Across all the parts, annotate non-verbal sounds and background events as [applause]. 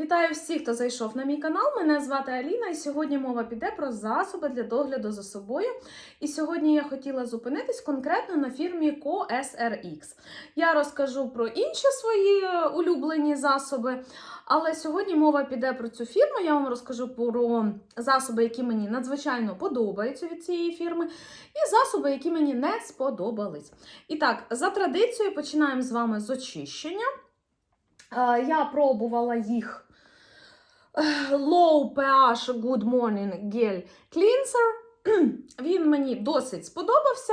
Вітаю всіх, хто зайшов на мій канал. Мене звати Аліна, і сьогодні мова піде про засоби для догляду за собою. І сьогодні я хотіла зупинитись конкретно на фірмі CoSRX. Я розкажу про інші свої е, улюблені засоби, але сьогодні мова піде про цю фірму. Я вам розкажу про засоби, які мені надзвичайно подобаються від цієї фірми, і засоби, які мені не сподобались. І так, за традицією, починаємо з вами з очищення. Е, Я пробувала їх Low pH Good Morning Gel Cleanser. [clears throat] Він мені досить сподобався.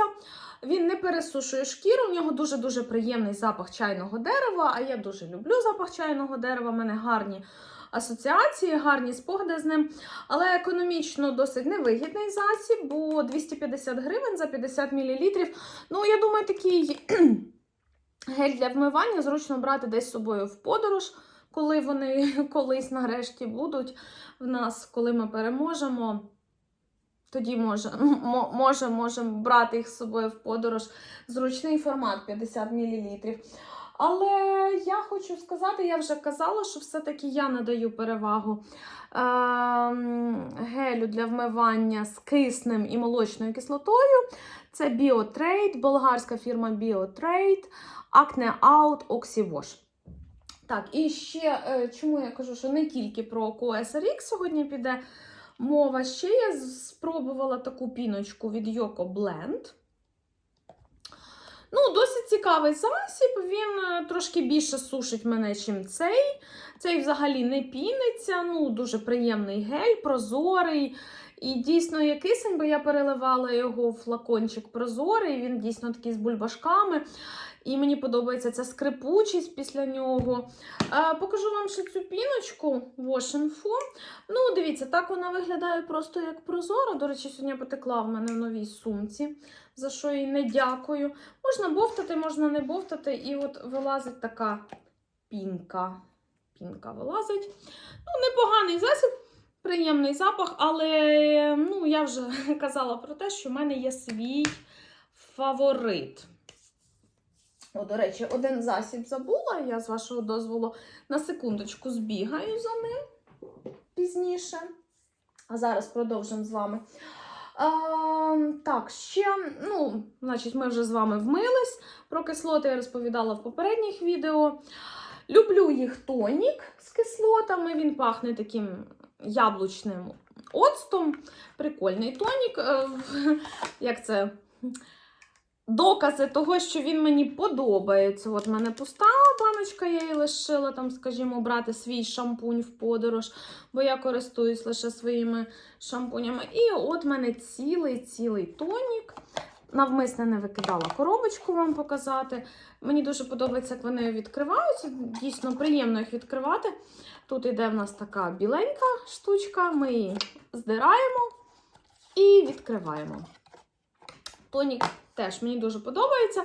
Він не пересушує шкіру, в нього дуже-дуже приємний запах чайного дерева, а я дуже люблю запах чайного дерева, в мене гарні асоціації, гарні спогади з ним. Але економічно досить невигідний засіб, бо 250 гривень за 50 мл. Ну, я думаю, такий [clears throat] гель для вмивання зручно брати десь з собою в подорож, коли вони [laughs] колись нарешті будуть в нас, коли ми переможемо. Тоді може, може, можемо брати їх з собою в подорож. Зручний формат 50 мл. Але я хочу сказати, я вже казала, що все-таки я надаю перевагу ем, гелю для вмивання з киснем і молочною кислотою. Це BioTrade, болгарська фірма BioTrade, Acne Out Oxywash. Так, і ще е, чому я кажу, що не тільки про CoSRX сьогодні піде мова. Ще я спробувала таку піночку від Yoko Blend. Ну, досить цікавий засіб. Він е, трошки більше сушить мене, чим цей. Цей взагалі не піниться. Ну, дуже приємний гель, прозорий. І дійсно є кисень, бо я переливала його в флакончик прозорий. Він дійсно такий з бульбашками. І мені подобається ця скрипучість після нього. Е, покажу вам ще цю піночку Wash Info. Ну, дивіться, так вона виглядає просто як прозора. До речі, сьогодні потекла в мене в новій сумці, за що їй не дякую. Можна бовтати, можна не бовтати, і от вилазить така пінка. Пінка вилазить. Ну, непоганий засіб, приємний запах, але ну, я вже [laughs] казала про те, що в мене є свій фаворит. О, до речі, один засіб забула, я з вашого дозволу на секундочку збігаю за ним пізніше. А зараз продовжимо з вами. А, так, ще, ну, значить, ми вже з вами вмились. Про кислоти я розповідала в попередніх відео. Люблю їх тонік з кислотами, він пахне таким яблучним оцтом. Прикольний тонік. Е, [laughs] Як це? Докази того, що він мені подобається. От мене пуста баночка, я її лишила, там, скажімо, брати свій шампунь в подорож, бо я користуюсь лише своїми шампунями. І от мене цілий-цілий тонік. Навмисне не викидала коробочку вам показати. Мені дуже подобається, як вони відкриваються. Дійсно приємно їх відкривати. Тут йде в нас така біленька штучка, ми її здираємо і відкриваємо. Тонік теж мені дуже подобається.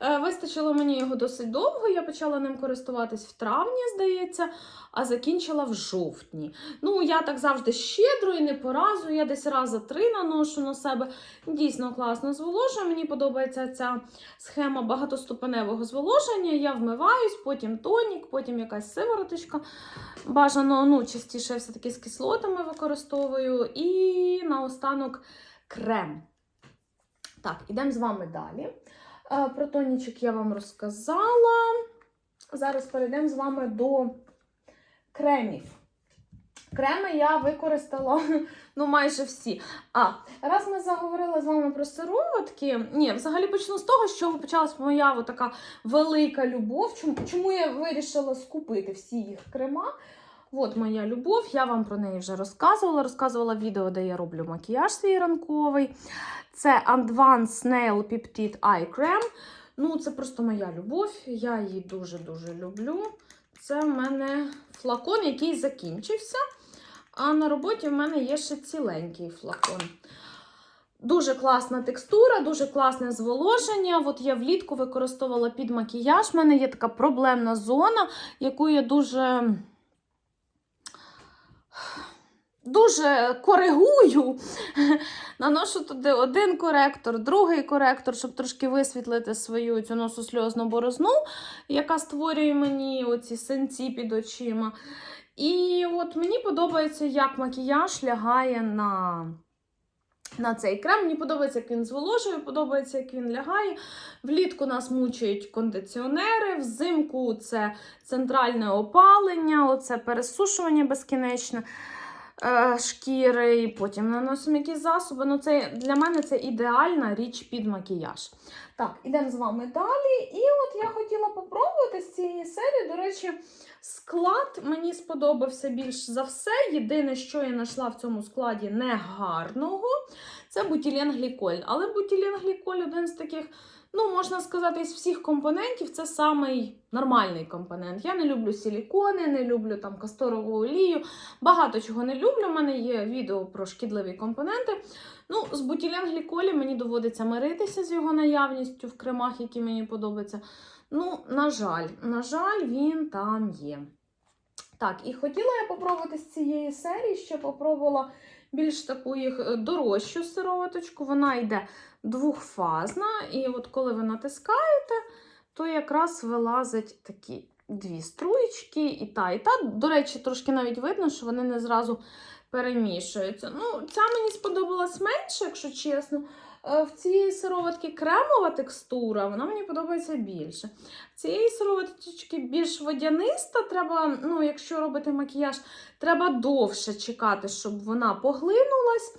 Е, Вистачило мені його досить довго. Я почала ним користуватись в травні, здається, а закінчила в жовтні. Ну, я так завжди щедро і не по разу. Я десь раз за три наношу на себе. Дійсно класно зволожує. Мені подобається ця схема багатоступеневого зволоження. Я вмиваюсь, потім тонік, потім якась сивороточка. Бажано, ну, частіше все-таки з кислотами використовую. І наостанок крем. Так, ідемо з вами далі. Е, Про тонічок я вам розказала. Зараз перейдемо з вами до кремів. Креми я використала [laughs] ну, майже всі. А, раз ми заговорили з вами про сироватки. Ні, взагалі почну з того, що почалась моя така велика любов. Чому, чому я вирішила скупити всі їх крема? От моя любов, я вам про неї вже розказувала. Розказувала відео, де я роблю макіяж свій ранковий. Це Advanced Nail Peptide Eye Cream. Ну, це просто моя любов. Я її дуже-дуже люблю. Це в мене флакон, який закінчився. А на роботі в мене є ще ціленький флакон. Дуже класна текстура, дуже класне зволоження. От я влітку використовувала під макіяж. У мене є така проблемна зона, яку я дуже дуже коригую. [laughs] Наношу туди один коректор, другий коректор, щоб трошки висвітлити свою цю нососльозну борозну, яка створює мені оці синці під очима. І от мені подобається, як макіяж лягає на, на цей крем. Мені подобається, як він зволожує, подобається, як він лягає. Влітку нас мучають кондиціонери, взимку це центральне опалення, оце пересушування безкінечне шкіри, і потім наносимо якісь засоби. Ну, це, для мене це ідеальна річ під макіяж. Так, ідемо з вами далі. І от я хотіла попробувати з цієї серії. До речі, склад мені сподобався більш за все. Єдине, що я знайшла в цьому складі негарного, це бутіленгліколь. Але бутіленгліколь один з таких. Ну, можна сказати, із всіх компонентів це самий нормальний компонент. Я не люблю силікони, не люблю там касторову олію. Багато чого не люблю. У мене є відео про шкідливі компоненти. Ну, з бутіленгліколі мені доводиться миритися з його наявністю в кремах, які мені подобаються. Ну, на жаль, на жаль, він там є. Так, і хотіла я попробувати з цієї серії, ще попробувала більш таку їх е, дорожчу сироваточку. Вона йде двохфазна, і от коли ви натискаєте, то якраз вилазять такі дві струєчки, і та, і та. До речі, трошки навіть видно, що вони не зразу перемішуються. Ну, ця мені сподобалась менше, якщо чесно. Е, В цієї сироватки кремова текстура, вона мені подобається більше. В цієї сироваточки більш водяниста, треба, ну, якщо робити макіяж, треба довше чекати, щоб вона поглинулась.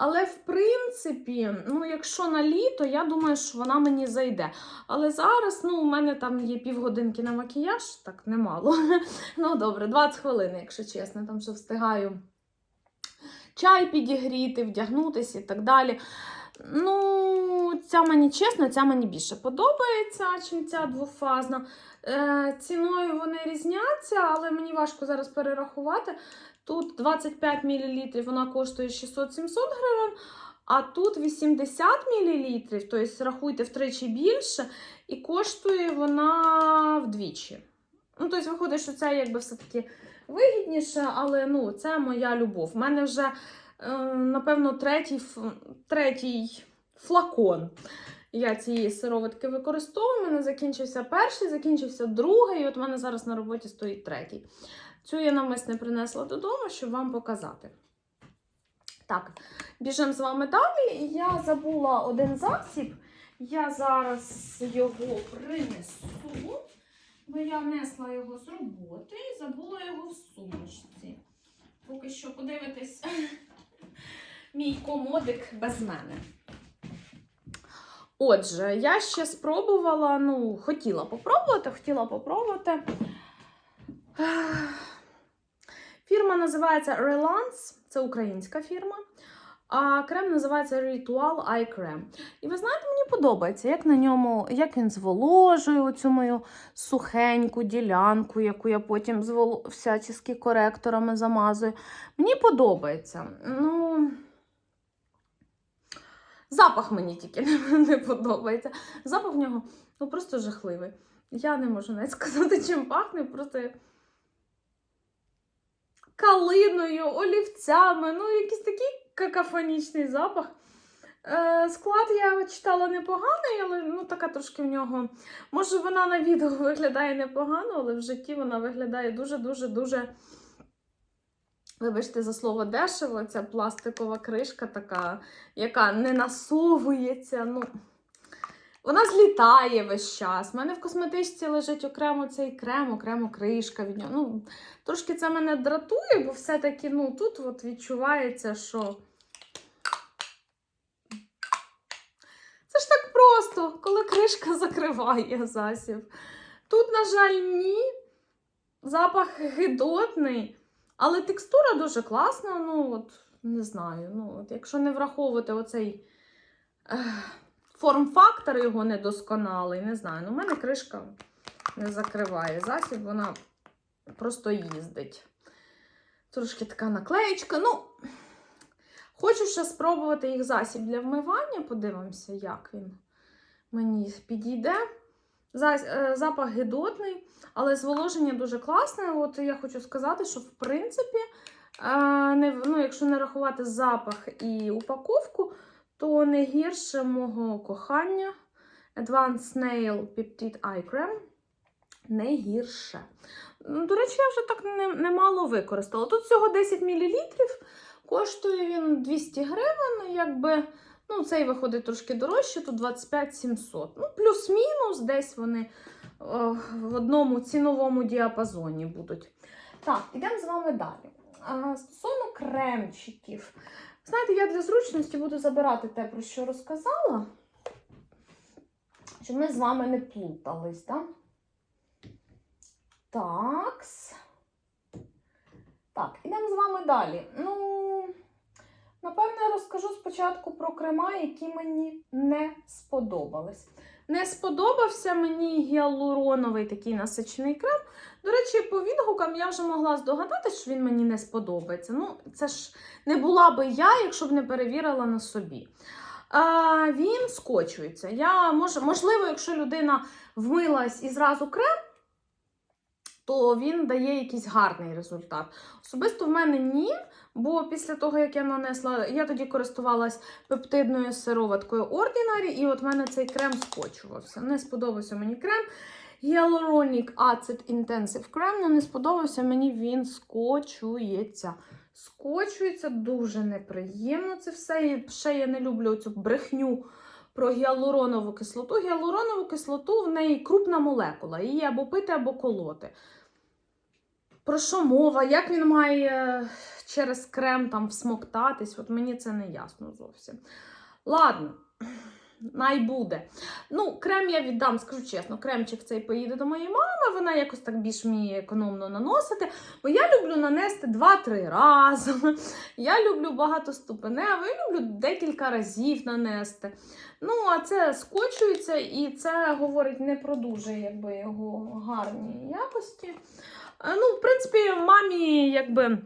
Але, в принципі, ну, якщо на літо, я думаю, що вона мені зайде. Але зараз, ну, у мене там є півгодинки на макіяж, так немало. [laughs] Ну, добре, 20 хвилин, якщо чесно, там що встигаю чай підігріти, вдягнутися і так далі. Ну, ця мені чесно, ця мені більше подобається, чим ця двофазна. Е, ціною вони різняться, але мені важко зараз перерахувати. Тут 25 мл вона коштує 600-700 гривень, а тут 80 мл, тобто рахуйте втричі більше, і коштує вона вдвічі. Ну, тобто, виходить, що це якби все-таки вигідніше, але ну, це моя любов. У мене вже, напевно, третій, третій флакон. Я цієї сироватки використовую. У мене закінчився перший, закінчився другий, і от у мене зараз на роботі стоїть третій. Цю я навмисне принесла додому, щоб вам показати. Так, біжимо з вами далі. Я забула один засіб. Я зараз його принесу, бо я внесла його з роботи і забула його в сумочці. Поки що подивитись мій комодик без мене. Отже, я ще спробувала, ну, хотіла попробувати, хотіла попробувати. Фірма називається Relance, це українська фірма. А крем називається Ritual Eye Cream. І ви знаєте, мені подобається, як на ньому, як він зволожує оцю мою сухеньку ділянку, яку я потім звол... всячески коректорами замазую. Мені подобається. Ну, запах мені тільки [laughs] не, подобається. Запах в нього ну, просто жахливий. Я не можу навіть [laughs] сказати, чим пахне, просто калиною, олівцями, ну, якийсь такий какафонічний запах. Е, склад я читала непоганий, але ну, така трошки в нього. Може, вона на відео [laughs] виглядає непогано, але в житті вона виглядає дуже-дуже-дуже. Вибачте за слово дешево, ця пластикова кришка така, яка не насовується. ну... Вона злітає весь час. У мене в косметичці лежить окремо цей крем, окремо кришка від нього. Ну, трошки це мене дратує, бо все-таки ну, тут от відчувається, що. Це ж так просто, коли кришка [laughs] закриває засіб. Тут, на жаль, ні. Запах гидотний, але текстура дуже класна. Ну, от, не знаю. Ну, от, якщо не враховувати оцей. Форм-фактор його недосконалий, не знаю. Ну, у мене кришка не закриває засіб, вона просто їздить. Трошки така наклеєчка. Ну, хочу ще спробувати їх засіб для вмивання. Подивимося, як він мені підійде. Е, Запах гидотний, але зволоження дуже класне. От я хочу сказати, що в принципі, е, не, ну, якщо не рахувати запах і упаковку, то не гірше мого кохання Advanced Nail Peptide Eye Cream. Не гірше. До речі, я вже так не- немало використала. Тут всього 10 мл, коштує він 200 гривень, якби. Ну, цей виходить трошки дорожче, тут 25 700. Ну, плюс-мінус, десь вони о, в одному ціновому діапазоні будуть. Так, йдемо з вами далі. А, стосовно кремчиків. Знаєте, я для зручності буду забирати те, про що розказала, щоб ми з вами не плутались, так? Такс. Так, ідемо з вами далі. Ну, напевне, розкажу спочатку про крема, які мені не сподобались. Не сподобався мені гіалуроновий такий насичений крем. До речі, по відгукам я вже могла здогадати, що він мені не сподобається. Ну, це ж не була би я, якщо б не перевірила на собі. А, він скочується. Я, мож, можливо, якщо людина вмилась і зразу крем, то він дає якийсь гарний результат. Особисто в мене ні, бо після того, як я нанесла, я тоді користувалась пептидною сироваткою Ordinary, і от в мене цей крем скочувався. Не сподобався мені крем. Hyaluronic Acid Intensive Cream, ну не сподобався мені, він скочується. Скочується дуже неприємно це все. І ще я не люблю цю брехню про гіалуронову кислоту. Гіалуронову кислоту в неї крупна молекула. Її або пити, або колоти. Про що мова? Як він має через крем там всмоктатись? От мені це не ясно зовсім. Ладно, най буде. Ну, крем я віддам, скажу чесно, кремчик цей поїде до моєї мами, вона якось так більш вміє економно наносити. Бо я люблю нанести 2-3 рази. Я люблю багато багатоступеневий, я люблю декілька разів нанести. Ну, а це скочується, і це говорить не про дуже якби, його гарні якості. Е, Ну, в принципі, мамі, якби.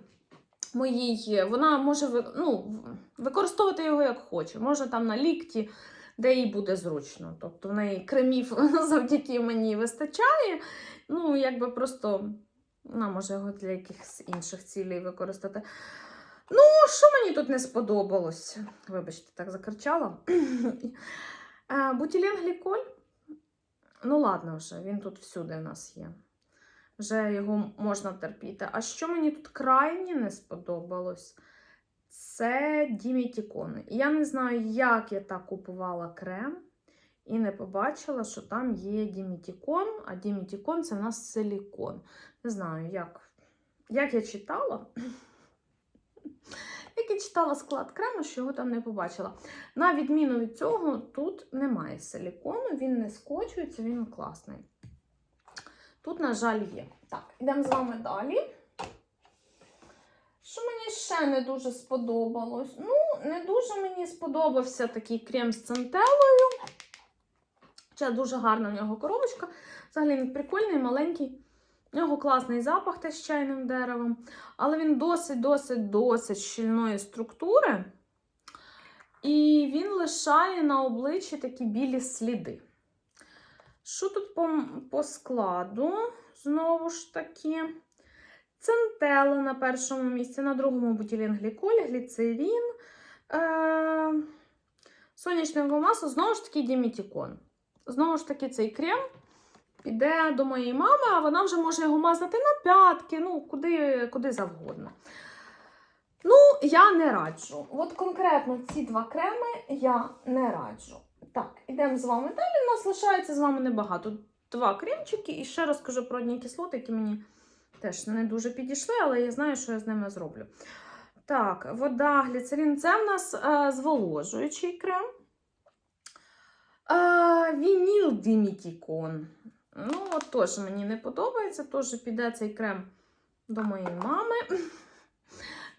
Моїй, вона може ну, використовувати його як хоче. Може там на лікті, де їй буде зручно. Тобто в неї кремів [laughs] завдяки мені вистачає. Ну, якби просто вона може його для якихось інших цілей використати. Ну, що мені тут не сподобалось? Вибачте, так закричала. [clears throat] Е, Бутілен гліколь. Ну, ладно вже, він тут всюди у нас є. Вже його можна терпіти. А що мені тут крайні не сподобалось? Це Дімітікон. Я не знаю, як я так купувала крем і не побачила, що там є Дімітікон, а Дімітікон це в нас силікон. Не знаю, як, як я читала. [laughs] Як я читала склад крему, що його там не побачила. На відміну від цього, тут немає силікону, він не скочується, він класний. Тут, на жаль, є. Так, йдемо з вами далі. Що мені ще не дуже сподобалось? Ну, не дуже мені сподобався такий крем з центелою. Ще дуже гарна в нього коробочка. Взагалі він прикольний, маленький. У нього класний запах теж з чайним деревом. Але він досить-досить-досить щільної структури. І він лишає на обличчі такі білі сліди. Що тут по, по складу? Знову ж таки. Центела на першому місці, на другому бутілін гліколь, гліцерин, е- сонячне масло, знову ж таки дімітікон. Знову ж таки, цей крем піде до моєї мами, а вона вже може його мазати на п'ятки, ну, куди, куди завгодно. Ну, я не раджу. От конкретно ці два креми я не раджу. Так, ідемо з вами далі. У нас лишається з вами небагато. Два кремчики. І ще розкажу про одні кислоти, які мені теж не дуже підійшли, але я знаю, що я з ними зроблю. Так, вода, гліцерин це в нас е, зволожуючий крем. Е, вініл Димітікон. Ну, от теж мені не подобається. Теж піде цей крем до моєї мами.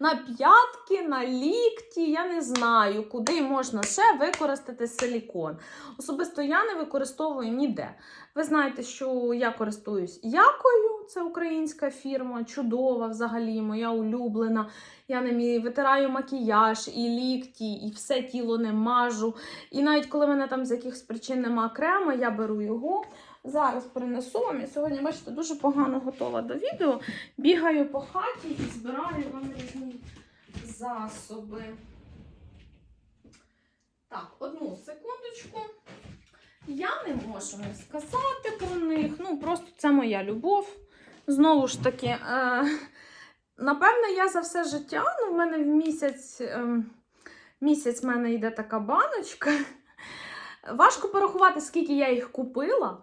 На п'ятки, на лікті, я не знаю, куди можна ще використати силікон. Особисто я не використовую ніде. Ви знаєте, що я користуюсь якою, це українська фірма, чудова взагалі, моя улюблена. Я ним витираю макіяж, і лікті, і все тіло не мажу. І навіть коли мене там з якихось причин нема крему, я беру його. Зараз принесу вам. Я сьогодні, бачите, дуже погано готова до відео. Бігаю по хаті і збираю вам різні засоби. Так, одну секундочку. Я не можу не сказати про них. Ну, просто це моя любов. Знову ж таки, е, напевне, я за все життя, ну, в мене в місяць, е, місяць в мене йде така баночка. Важко порахувати, скільки я їх купила.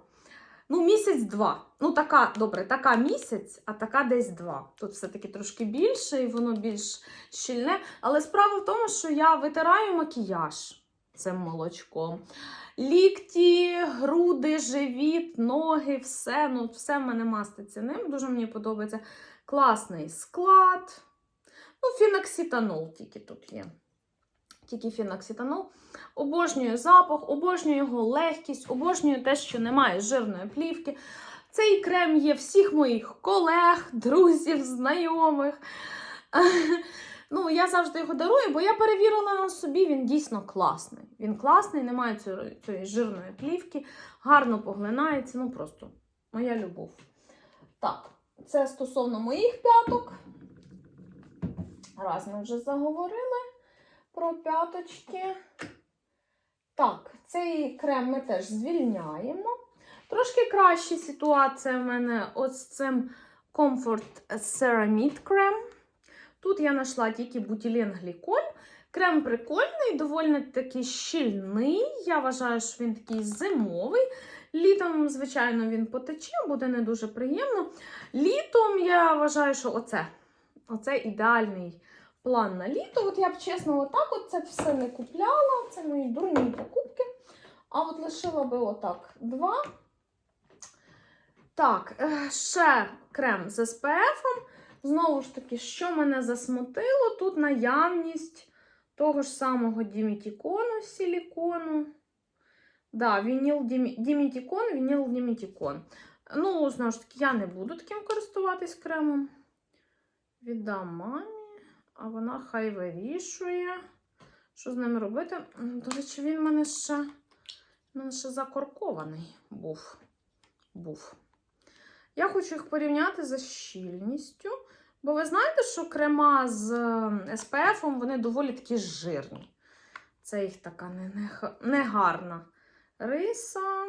Ну, місяць-два. Ну, така, добре, така місяць, а така десь два. Тут все-таки трошки більше і воно більш щільне. Але справа в тому, що я витираю макіяж цим молочком. Лікті, груди, живіт, ноги, все. Ну, все в мене маститься ним. Дуже мені подобається. Класний склад. Ну, фінокситанол тільки тут є. Тільки фінокситанол. Обожнюю запах, обожнюю його легкість, обожнюю те, що немає жирної плівки. Цей крем є всіх моїх колег, друзів, знайомих. [laughs] Ну, я завжди його дарую, бо я перевірила на собі, він дійсно класний. Він класний, немає цієї, цієї жирної плівки, гарно поглинається. Ну, просто моя любов. Так, це стосовно моїх п'яток. Раз ми вже заговорили про п'яточки. Так, цей крем ми теж звільняємо. Трошки краща ситуація в мене з цим Comfort Ceramide крем. Тут я знайшла тільки бутилен гліколь. Крем прикольний, доволі таки щільний. Я вважаю, що він такий зимовий. Літом, звичайно, він потече, буде не дуже приємно. Літом я вважаю, що оце, оце ідеальний план на літо. От я б чесно, отак от це все не купляла. Це мої дурні покупки. А от лишила би отак два. Так, е, ще крем з SPF. Знову ж таки, що мене засмутило, тут наявність того ж самого дімітікону силікону. Да, вініл дімітікон, вініл дімітікон. Ну, знову ж таки, я не буду таким користуватись кремом. Віддам мамі, а вона хай вирішує, що з ним робити. До речі, він в мене ще, в мене ще закоркований був. був. Я хочу їх порівняти за щільністю. Бо ви знаєте, що крема з SPF вони доволі такі жирні. Це їх така не, не, негарна риса.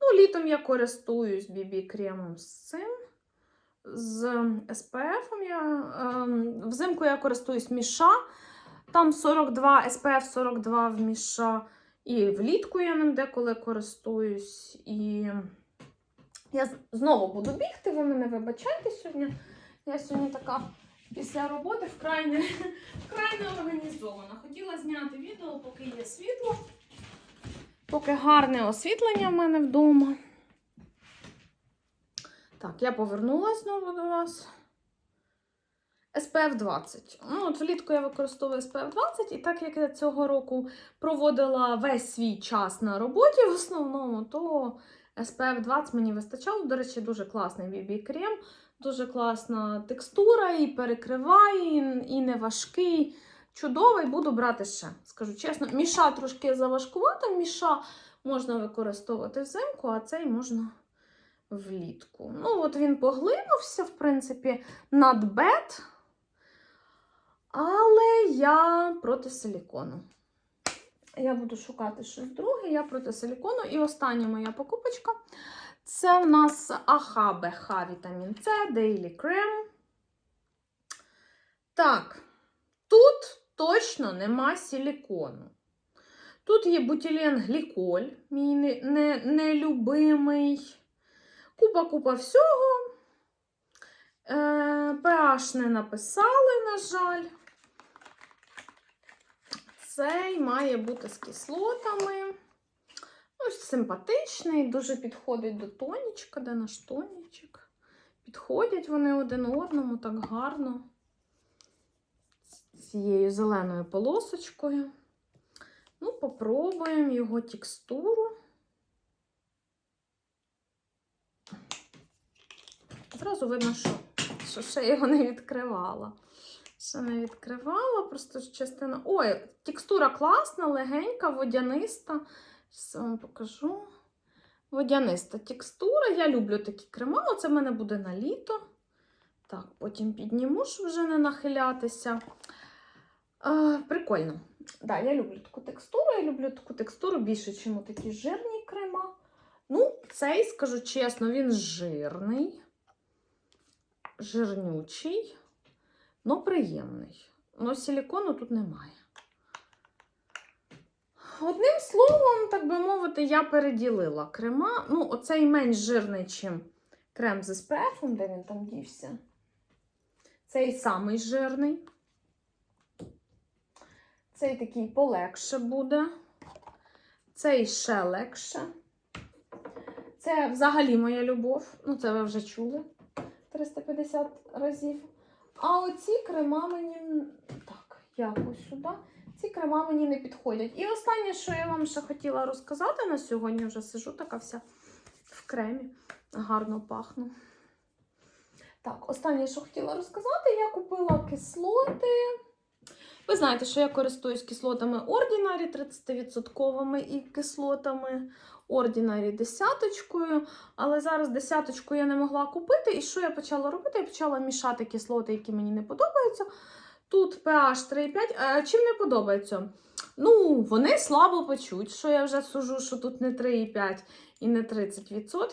Ну, літом я користуюсь BB-кремом з цим. З SPF я, ем, взимку я користуюсь Міша. Там 42, SPF 42 в Міша. І влітку я ним деколи користуюсь. І я знову буду бігти, ви мене вибачайте сьогодні. Я сьогодні така після роботи вкрай не, [laughs] вкрай не організована. Хотіла зняти відео, поки є світло, поки гарне освітлення в мене вдома. Так, я повернулася знову до вас. SPF 20. Ну, от влітку я використовую SPF 20, і так як я цього року проводила весь свій час на роботі в основному, то SPF 20 мені вистачало. До речі, дуже класний BB-крем, дуже класна текстура, і перекриває, і, не важкий. Чудовий, буду брати ще. Скажу чесно, міша трошки заважкувата, міша можна використовувати взимку, а цей можна влітку. Ну, от він поглинувся, в принципі, not bad. Але я проти силікону. Я буду шукати щось друге, я проти силікону. І остання моя покупочка це в нас АХ БХ вітамін С, Daily Cream. Так, тут точно нема силікону. Тут є бутилен гліколь, мій не- не- нелюбимий. Купа-купа всього. Е, PH не написали, на жаль. Цей має бути з кислотами. Ось симпатичний, дуже підходить до тонічка. Де наш тонічок? Підходять вони один одному так гарно. З цією зеленою полосочкою. Ну, попробуємо його текстуру. Зразу видно, що, що ще його не відкривала. Ще не відкривала, просто частина. Ой, текстура класна, легенька, водяниста. Я вам покажу. Водяниста текстура. Я люблю такі крема. Оце в мене буде на літо. Так, потім підніму, щоб вже не нахилятися. Е, прикольно. Да, я люблю таку текстуру. Я люблю таку текстуру більше, ніж такі жирні крема. Ну, цей, скажу чесно, він жирний. Жирнючий, но приємний. Но силікону тут немає. Одним словом, так би мовити, я переділила крема. Ну, оцей менш жирний, чим крем з SPF, де він там дівся. Цей самий жирний. Цей такий полегше буде. Цей ще легше. Це взагалі моя любов. Ну, це ви вже чули 350 разів. А оці крема мені. Так, якось сюди. Ці крема мені не підходять. І останнє, що я вам ще хотіла розказати на сьогодні, вже сижу така вся в кремі. Гарно пахну. Так, останнє, що хотіла розказати, я купила кислоти. Ви знаєте, що я користуюсь кислотами Ordinary 30% і кислотами Ordinary десяточкою. Але зараз десяточку я не могла купити. І що я почала робити? Я почала мішати кислоти, які мені не подобаються. Тут pH 3,5. Е, Чим не подобається? Ну, вони слабо почуть, що я вже сужу, що тут не 3,5 і не 30%.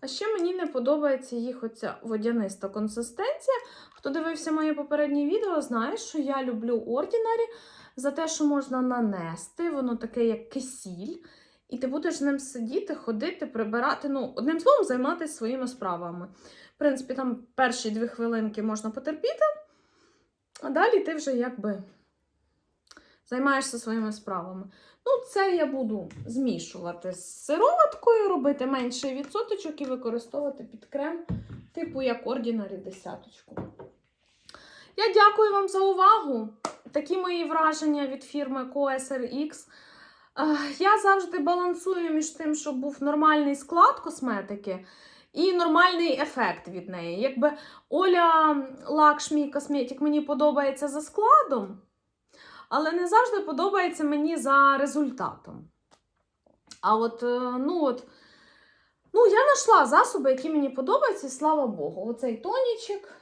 А ще мені не подобається їх оця водяниста консистенція. Хто дивився моє попереднє відео, знає, що я люблю Ordinary за те, що можна нанести, воно таке, як кисіль. І ти будеш з ним сидіти, ходити, прибирати. Ну, одним словом, займатися своїми справами. В принципі, там перші дві хвилинки можна потерпіти, а далі ти вже якби займаєшся своїми справами. Ну, це я буду змішувати з сироваткою, робити менший відсоточок і використовувати під крем, типу як Ordinary десяточку. Я дякую вам за увагу. Такі мої враження від фірми CoSRX. Я завжди балансую між тим, щоб був нормальний склад косметики і нормальний ефект від неї. Якби Оля Лакшмі Косметик мені подобається за складом, але не завжди подобається мені за результатом. А от, е, ну от, ну, я знайшла засоби, які мені подобаються, і слава Богу. Оцей тонічик.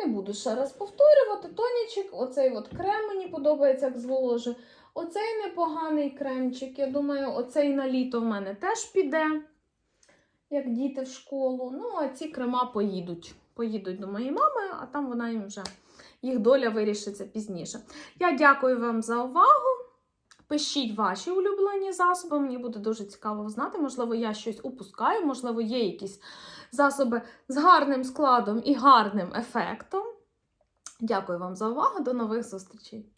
Не буду ще раз повторювати. Тонічик, оцей от крем мені подобається, як зволожи. Оцей непоганий кремчик. Я думаю, оцей на літо в мене теж піде, як діти в школу. Ну, а ці крема поїдуть. Поїдуть до моєї мами, а там вона їм вже їх доля вирішиться пізніше. Я дякую вам за увагу. Пишіть ваші улюблені засоби, мені буде дуже цікаво знати. Можливо, я щось упускаю, можливо, є якісь засоби з гарним складом і гарним ефектом. Дякую вам за увагу. До нових зустрічей!